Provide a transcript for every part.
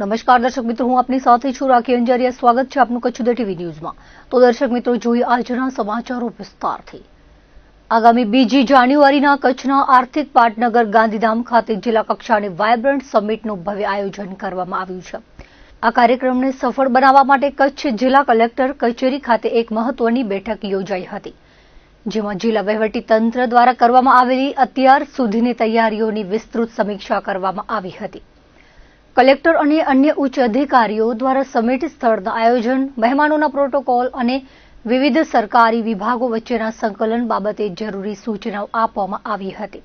નમસ્કાર દર્શક મિત્રો, હું આપની સાથે છું રાખી અંજારિયા. સ્વાગત છે આપનું કચ્છ ટીવી ન્યૂઝમાં. તો દર્શક મિત્રો, જોઈએ આજના સમાચારો વિસ્તારથી. આગામી બીજી જાન્યુઆરીના કચ્છના આર્થિક પાટનગર ગાંધીધામ ખાતે જિલ્લા કક્ષાની વાયબ્રન્ટ સમિટનું ભવ્ય આયોજન કરવામાં આવ્યું છે. આ કાર્યક્રમને સફળ બનાવવા માટે કચ્છ જિલ્લા કલેક્ટર કચેરી ખાતે એક મહત્વની બેઠક યોજાઈ હતી, જેમાં જિલ્લા તંત્ર દ્વારા કરવામાં આવેલી અત્યાર સુધીની તૈયારીઓની વિસ્તૃત સમીક્ષા કરવામાં આવી હતી. કલેક્ટર અને અન્ય ઉચ્ચ અધિકારીઓ દ્વારા સમિટ સ્થળના આયોજન, મહેમાનોના પ્રોટોકોલ અને વિવિધ સરકારી વિભાગો વચ્ચેના સંકલન બાબતે જરૂરી સૂચનાઓ આપવામાં આવી હતી.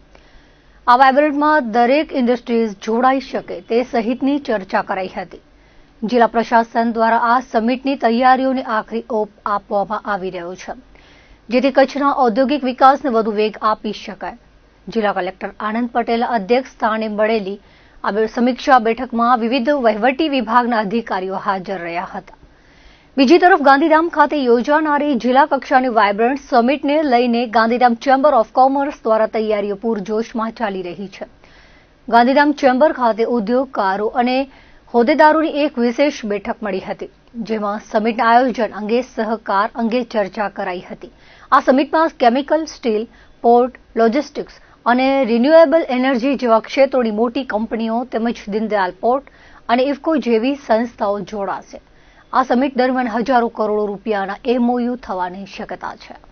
આ વાયબ્રન્ટમાં દરેક ઇન્ડસ્ટ્રીઝ જોડાઈ શકે તે સહિતની ચર્ચા કરાઈ હતી. જિલ્લા પ્રશાસન દ્વારા આ સમિટની તૈયારીઓને આખરી ઓપ આપવામાં આવી રહ્યો છે, જેથી કચ્છના ઔદ્યોગિક વિકાસને વધુ વેગ આપી શકાય. જિલ્લા કલેક્ટર આનંદ પટેલ અધ્યક્ષ સ્થાને મળેલી આ સમીક્ષા બેઠકમાં વિવિધ વહીવટી વિભાગના અધિકારીઓ હાજર રહ્યા હતા. બીજી તરફ ગાંધીધામ ખાતે યોજાનારી જિલ્લા કક્ષાની વાયબ્રન્ટ સમિટને લઈને ગાંધીધામ ચેમ્બર ઓફ કોમર્સ દ્વારા તૈયારીઓ પૂરજોશમાં ચાલી રહી છે. ગાંધીધામ ચેમ્બર ખાતે ઉદ્યોગકારો અને હોદ્દેદારોની એક વિશેષ બેઠક મળી હતી, જેમાં સમિટના આયોજન અંગે સહકાર અંગે ચર્ચા કરાઈ હતી. આ સમિટમાં કેમિકલ, સ્ટીલ, પોર્ટ, લોજિસ્ટિક્સ અને રિન્યુએબલ એનર્જી જેવા ક્ષેત્રોની મોટી કંપનીઓ તેમજ દીનદયાલ પોર્ટ અને ઇફકો જેવી સંસ્થાઓ જોડાશે. આ સમિટ દરમિયાન હજારો કરોડો રૂપિયાના એમઓયુ થવાની શક્યતા છે.